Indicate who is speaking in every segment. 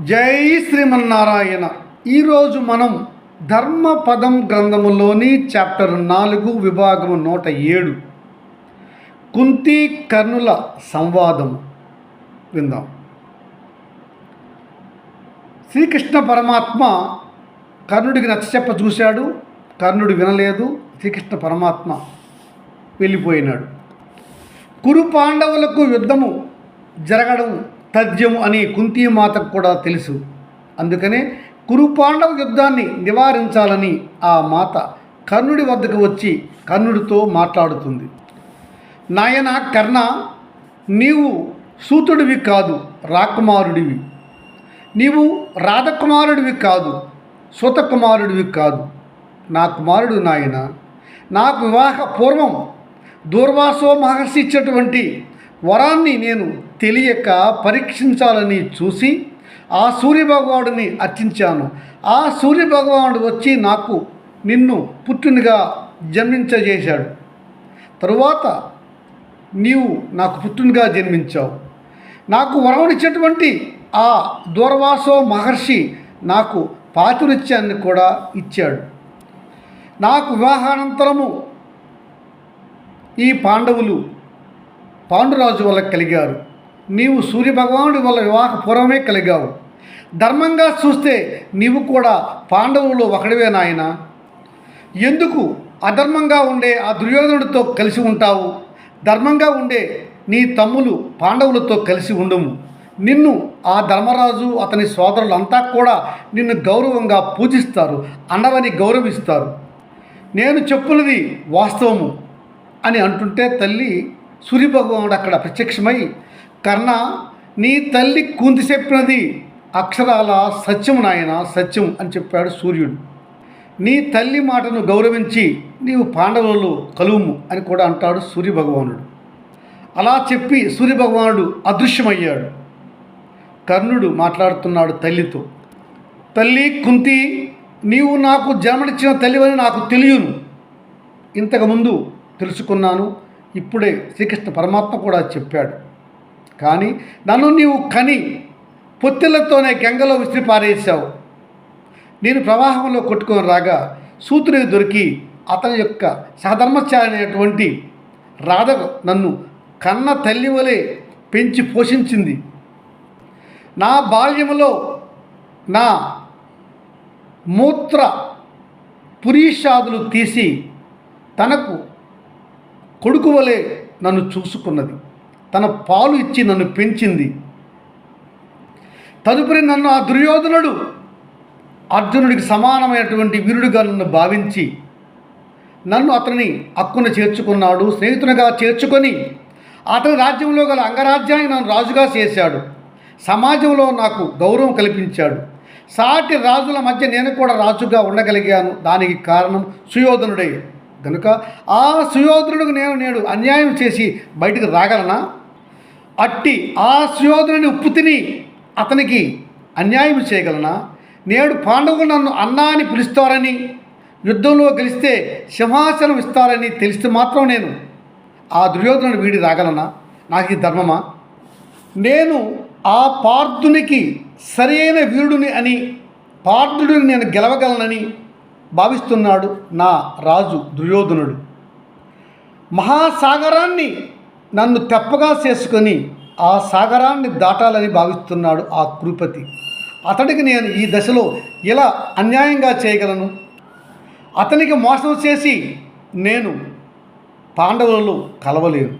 Speaker 1: జై శ్రీమన్నారాయణ. ఈరోజు మనం ధర్మపదం గ్రంథములోని చాప్టర్ నాలుగు విభాగము నూట ఏడు. కుంతి కర్ణుల సంవాదం. విందాం. శ్రీకృష్ణ పరమాత్మ కర్ణుడికి నచ్చచెప్ప చూశాడు. కర్ణుడు వినలేదు. శ్రీకృష్ణ పరమాత్మ వెళ్ళిపోయినాడు. కురు పాండవులకు యుద్ధము జరగడం తథ్యము అని కుంతీమాతకు కూడా తెలుసు. అందుకనే కురు పాండవ యుద్ధాన్ని నివారించాలని ఆ మాత కర్ణుడి వద్దకు వచ్చి కర్ణుడితో మాట్లాడుతుంది. నాయన కర్ణ నీవు సూతుడివి కాదు రాకుమారుడివి. నీవు రాధకుమారుడివి కాదు సుతకుమారుడివి కాదు. నా కుమారుడు నాయన నాకు వివాహ పూర్వం దూర్వాసో మహర్షి ఇచ్చినటువంటి వరాన్ని నేను తెలియక పరీక్షించాలని చూసి ఆ సూర్యభగవానుడిని అర్చించాను. ఆ సూర్యభగవానుడు వచ్చి నాకు నిన్ను పుట్టునిగా జన్మించజేశాడు. తరువాత నీవు నాకు పుట్టునిగా జన్మించావు. నాకు వరమునిచ్చేటువంటి ఆ దూర్వాసో మహర్షి నాకు పాతివృత్యాన్ని కూడా ఇచ్చాడు. నాకు వివాహానంతరము ఈ పాండవులు పాండురాజు వల్ల కలిగారు. నీవు సూర్యభగవానుడి వల్ల వివాహ పూర్వమే కలిగావు. ధర్మంగా చూస్తే నీవు కూడా పాండవులు ఒకడివే నాయన. ఎందుకు అధర్మంగా ఉండే ఆ దుర్యోధనుడితో కలిసి ఉంటావు? ధర్మంగా ఉండే నీ తమ్ములు పాండవులతో కలిసి ఉండము. నిన్ను ఆ ధర్మరాజు అతని సోదరులంతా కూడా నిన్ను గౌరవంగా పూజిస్తారు అన్నవని గౌరవిస్తారు. నేను చెప్పులది వాస్తవము అని అంటుంటే తల్లి సూర్యభగవానుడు అక్కడ ప్రత్యక్షమై కర్ణ నీ తల్లి కుంతి చెప్పినది అక్షరాల సత్యం నాయన సత్యం అని చెప్పాడు సూర్యుడు. నీ తల్లి మాటను గౌరవించి నీవు పాండవులలో కలువుము అని కూడా అంటాడు సూర్యభగవానుడు. అలా చెప్పి సూర్యభగవానుడు అదృశ్యమయ్యాడు. కర్ణుడు మాట్లాడుతున్నాడు తల్లితో. తల్లి కుంతి నీవు నాకు జన్మనిచ్చిన తల్లివని నాకు తెలియను. ఇంతకుముందు తెలుసుకున్నాను. ఇప్పుడే శ్రీకృష్ణ పరమాత్మ కూడా చెప్పాడు. కానీ నన్ను నీవు కని పొత్తిళ్ళతోనే గంగలో విసిరి పారేశావు. నేను ప్రవాహంలో కొట్టుకొని రాగా సూతుడికి దొరికి అతని యొక్క సహధర్మచారైనటువంటి రాధ నన్ను కన్న తల్లి వలె పెంచి పోషించింది. నా బాల్యములో నా మూత్ర పురీషాదులు తీసి తనకు కొడుకు వలె నన్ను చూసుకున్నది. తన పాలు ఇచ్చి నన్ను పెంచింది. తదుపరి నన్ను ఆ దుర్యోధనుడు అర్జునుడికి సమానమైనటువంటి వీరుడిగా నన్ను భావించి నన్ను అతని హక్కును చేర్చుకున్నాడు స్నేహితునిగా చేర్చుకొని అతని రాజ్యంలో గల అంగరాజ్యాన్ని నన్ను రాజుగా చేశాడు. సమాజంలో నాకు గౌరవం కల్పించాడు. సాటి రాజుల మధ్య నేను కూడా రాజుగా ఉండగలిగాను. దానికి కారణం సుయోధనుడే. కనుక ఆ సుయోధనుడికి నేను నేడు అన్యాయం చేసి బయటికి రాగలనా? అట్టి ఆ సుయోధనుని ఉప్పు తిని అతనికి అన్యాయం చేయగలనా? నేడు పాండవులు నన్ను అన్నా అని పిలుస్తారని యుద్ధంలో గెలిస్తే సింహాసనం ఇస్తారని తెలిస్తే మాత్రం నేను ఆ దుర్యోధనుడు వీడి రాగలనా? నాకు ఈ ధర్మమా? నేను ఆ పార్థునికి సరైన వీరుడిని అని పార్థుడిని నేను గెలవగలనని భావిస్తున్నాడు నా రాజు దుర్యోధనుడు. మహాసాగరాన్ని నన్ను తెప్పగా చేసుకొని ఆ సాగరాన్ని దాటాలని భావిస్తున్నాడు ఆ కృపతి అతడికి నేను ఈ దశలో ఎలా అన్యాయంగా చేయగలను? అతనికి మోసం చేసి నేను పాండవులలో కలవలేను.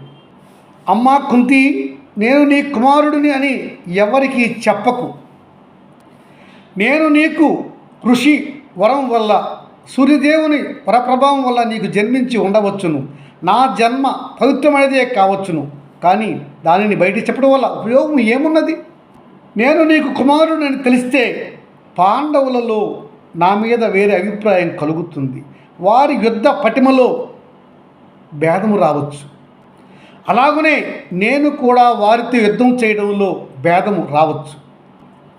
Speaker 1: అమ్మా కుంతి నేను నీ కుమారుడిని అని ఎవరికి చెప్పకు. నేను నీకు కృషి వరం వల్ల సూర్యదేవుని పరప్రభావం వల్ల నీకు జన్మించి ఉండవచ్చును. నా జన్మ పవిత్రమైనదే కావచ్చును. కానీ దానిని బయట చెప్పడం వల్ల ఉపయోగం ఏమున్నది? నేను నీకు కుమారుడని తెలిస్తే పాండవులలో నా మీద వేరే అభిప్రాయం కలుగుతుంది. వారి యుద్ధ పటిమలో భేదము రావచ్చు. అలాగనే నేను కూడా వారితో యుద్ధం చేయడంలో భేదము రావచ్చు.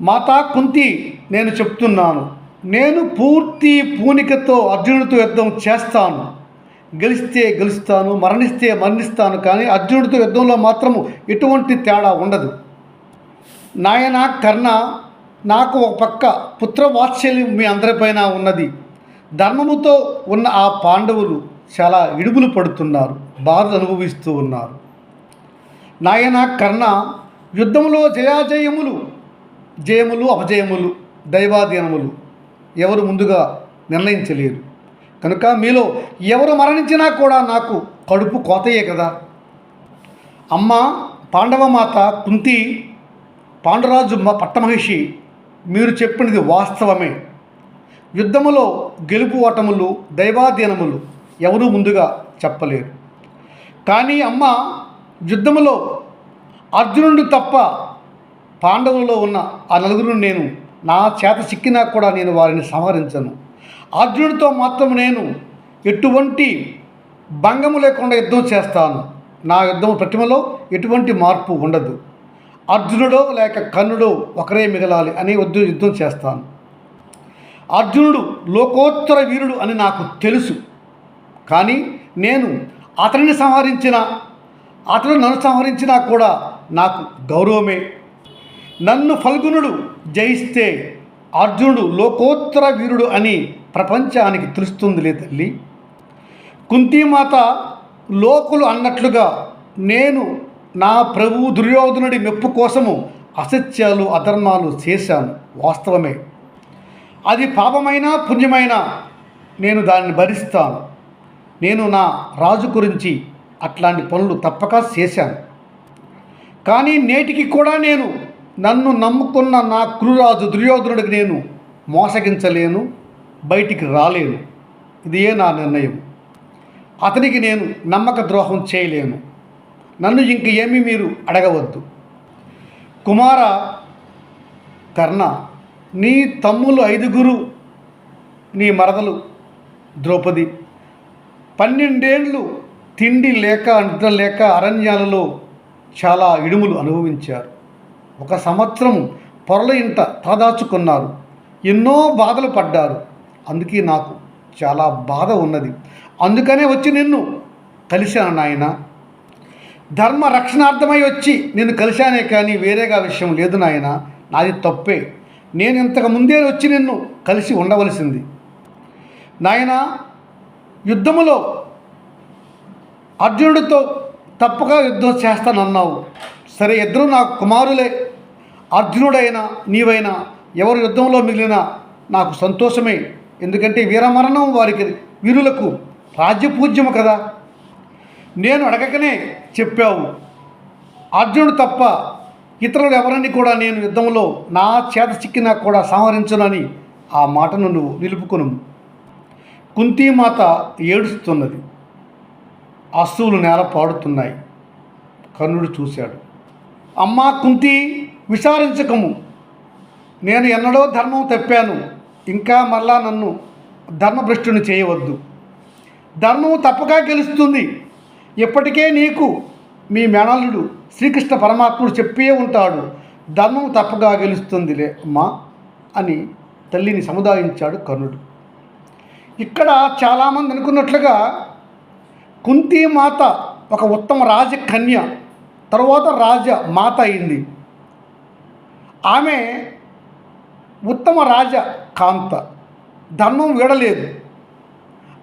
Speaker 1: మాతా కుంతి నేను చెప్తున్నాను. నేను పూర్తి పూనికతో అర్జునుడితో యుద్ధం చేస్తాను. గెలిస్తే గెలుస్తాను మరణిస్తే మరణిస్తాను కానీ అర్జునుడితో యుద్ధంలో మాత్రము ఎటువంటి తేడా ఉండదు. నాయన కర్ణ నాకు ఒక పక్క పుత్ర వాత్సల్యం మీ అందరిపైన ఉన్నది. ధర్మముతో ఉన్న ఆ పాండవులు చాలా ఇడుగులు పడుతున్నారు బాధలు అనుభవిస్తూ ఉన్నారు. నాయన కర్ణ యుద్ధంలో జయాజయములు జయములు అపజయములు దైవాధీనములు. ఎవరు ముందుగా నిర్ణయించలేరు. కనుక మీలో ఎవరు మరణించినా కూడా నాకు కడుపు కోతయే కదా. అమ్మ పాండవమాత కుంతి పాండురాజు పట్టమహిషి మీరు చెప్పినది వాస్తవమే. యుద్ధములో గెలుపు ఓటములు దైవాధీనములు ఎవరూ ముందుగా చెప్పలేరు. కానీ అమ్మ యుద్ధములో అర్జునుడు తప్ప పాండవులలో ఉన్న ఆ నలుగురు నేను నా చేత చిక్కినా కూడా నేను వారిని సంహరించను. అర్జునుడితో మాత్రం నేను ఎటువంటి భంగము లేకుండా యుద్ధం చేస్తాను. నా యుద్ధం ప్రతిమలో ఎటువంటి మార్పు ఉండదు. అర్జునుడో లేక కర్ణుడో ఒకరే మిగలాలి అని వద్దు యుద్ధం చేస్తాను. అర్జునుడు లోకోత్తర వీరుడు అని నాకు తెలుసు. కానీ నేను అతనిని సంహరించిన అతను నన్ను సంహరించినా కూడా నాకు గౌరవమే నన్ను ఫల్గునుడు జయిస్తే అర్జునుడు లోకోత్తర వీరుడు అని ప్రపంచానికి తెలుస్తుందిలే తల్లి. కుంతీమాత లోకులు అన్నట్లుగా నేను నా ప్రభు దుర్యోధనుడి మెప్పు కోసము అసత్యాలు అధర్మాలు చేశాను వాస్తవమే. అది పాపమైనా పుణ్యమైనా నేను దాన్ని భరిస్తాను. నేను నా రాజు గురించి అట్లాంటి పనులు తప్పక చేశాను. కానీ నేటికి కూడా నేను నన్ను నమ్ముకున్న నా కురురాజు దుర్యోధనుడికి నేను మోసగించలేను బయటికి రాలేను. ఇదే నా నిర్ణయం. అతనికి నేను నమ్మక ద్రోహం చేయలేను. నన్ను ఇంక ఏమీ మీరు అడగవద్దు. కుమార కర్ణ నీ తమ్ములు ఐదుగురు నీ మరదలు ద్రౌపది పన్నెండేళ్ళు తిండి లేక నిద్ర లేక అరణ్యాలలో చాలా ఇడుములు అనుభవించారు. ఒక సంవత్సరం పొరల ఇంట తలదాచుకున్నారు ఎన్నో బాధలు పడ్డారు. అందుకే నాకు చాలా బాధ ఉన్నది. అందుకనే వచ్చి నిన్ను కలిశాను నాయన. ధర్మ రక్షణార్థమై వచ్చి నేను కలిశానే కానీ వేరేగా విషయం లేదు నాయన. నాది తప్పే. నేను ఇంతకు ముందే వచ్చి నిన్ను కలిసి ఉండవలసింది. నాయన యుద్ధములో అర్జునుడితో తప్పగా యుద్ధం చేస్తానన్నావు. సరే ఇద్దరు నాకు కుమారులే. అర్జునుడైనా నీవైనా ఎవరు యుద్ధంలో మిగిలినా నాకు సంతోషమే. ఎందుకంటే వీరమరణం వారికి వీరులకు రాజ్యపూజ్యము కదా. నేను అడగకనే చెప్పావు. అర్జునుడు తప్ప ఇతరులు ఎవరిని కూడా నేను యుద్ధంలో నా చేత చిక్కినా కూడా సంహరించునని ఆ మాటను నువ్వు నిలుపుకును కుంతీమాత ఏడుస్తున్నది. అశ్రువులు నేల పాడుతున్నాయి. కర్ణుడు చూశాడు. అమ్మా కుంతి! విచారించకము. నేను ఎన్నడో ధర్మం తప్పాను. ఇంకా మళ్ళా నన్ను ధర్మభ్రష్టుని చేయవద్దు. ధర్మం తప్పగా గెలుస్తుంది. ఇప్పటికే నీకు మీ మేనల్లుడు శ్రీకృష్ణ పరమాత్ముడు చెప్పే ఉంటాడు ధర్మం తప్పగా గెలుస్తుందిలే అమ్మా అని తల్లిని సముదాయించాడు కర్ణుడు. ఇక్కడ చాలామంది అనుకున్నట్లుగా కుంతి మాత ఒక ఉత్తమ రాజకన్య తర్వాత రాజ మాత అయింది. ఆమె ఉత్తమ రాజ కాంత. ధర్మం వీడలేదు.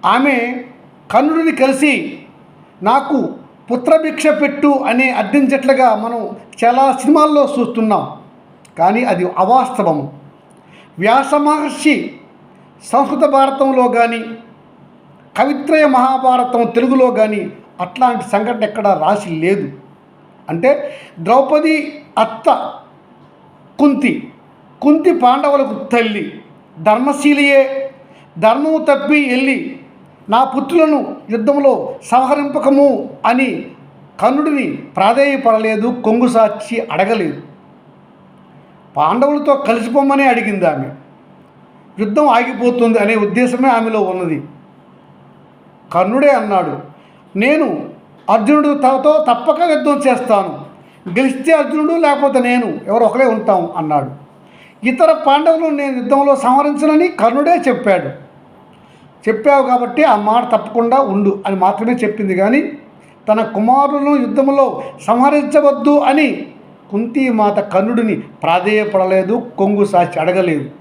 Speaker 1: ఆమె కర్ణుడిని కలిసి నాకు పుత్రభిక్ష పెట్టు అని అర్థించట్లుగా మనం చాలా సినిమాల్లో చూస్తున్నాం. కానీ అది అవాస్తవము. వ్యాస మహర్షి సంస్కృత భారతంలో కానీ కవిత్రయ మహాభారతం తెలుగులో కానీ అట్లాంటి సంఘటన ఎక్కడ రాసి లేదు. అంటే ద్రౌపది అత్త కుంతి. కుంతి పాండవులకు తల్లి. ధర్మశీలియే. ధర్మము తప్పి వెళ్ళి నా పుత్రులను యుద్ధంలో సంహరింపకము అని కర్ణుడిని ప్రాధేయపడలేదు కొంగు సాక్షి అడగలేదు. పాండవులతో కలిసిపోమ్మనే అడిగింది ఆమె. యుద్ధం ఆగిపోతుంది అనే ఉద్దేశమే ఆమెలో ఉన్నది. కర్ణుడే అన్నాడు నేను అర్జునుడితో తప్పక యుద్ధం చేస్తాను. గెలిస్తే అర్జునుడు లేకపోతే నేను ఎవరు ఒకరే ఉంటాం అన్నాడు. ఇతర పాండవులు నేను యుద్ధంలో సంహరించనని కర్ణుడే చెప్పాడు. చెప్పావు కాబట్టి ఆ మాట తప్పకుండా ఉండు అని మాత్రమే చెప్పింది కానీ తన కుమారులను యుద్ధంలో సంహరించవద్దు అని కుంతీమాత కర్ణుడిని ప్రాధేయపడలేదు కొంగు సాచి అడగలేదు.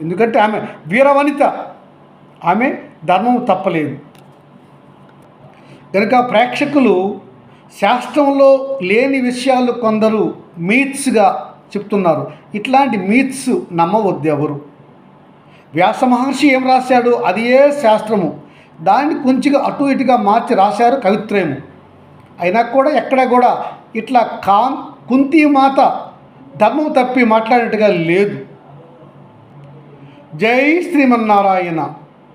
Speaker 1: ఎందుకంటే ఆమె వీరవనిత ఆమె ధర్మం తప్పలేదు. కనుక ప్రేక్షకులు శాస్త్రంలో లేని విషయాలు కొందరు మీత్స్గా చెప్తున్నారు. ఇట్లాంటి మీత్స్ నమ్మవద్దు ఎవరు? వ్యాస మహర్షి ఏం రాశాడు? అది ఏ శాస్త్రము? దాన్ని కొంచెంగా అటు ఇటుగా మార్చి రాశారు కవిత్రయము. అయినా కూడా ఎక్కడ కూడా ఇట్లా కాన్ కుంతి మాత ధర్మం తప్పి మాట్లాడినట్టుగా లేదు. జై శ్రీమన్నారాయణ.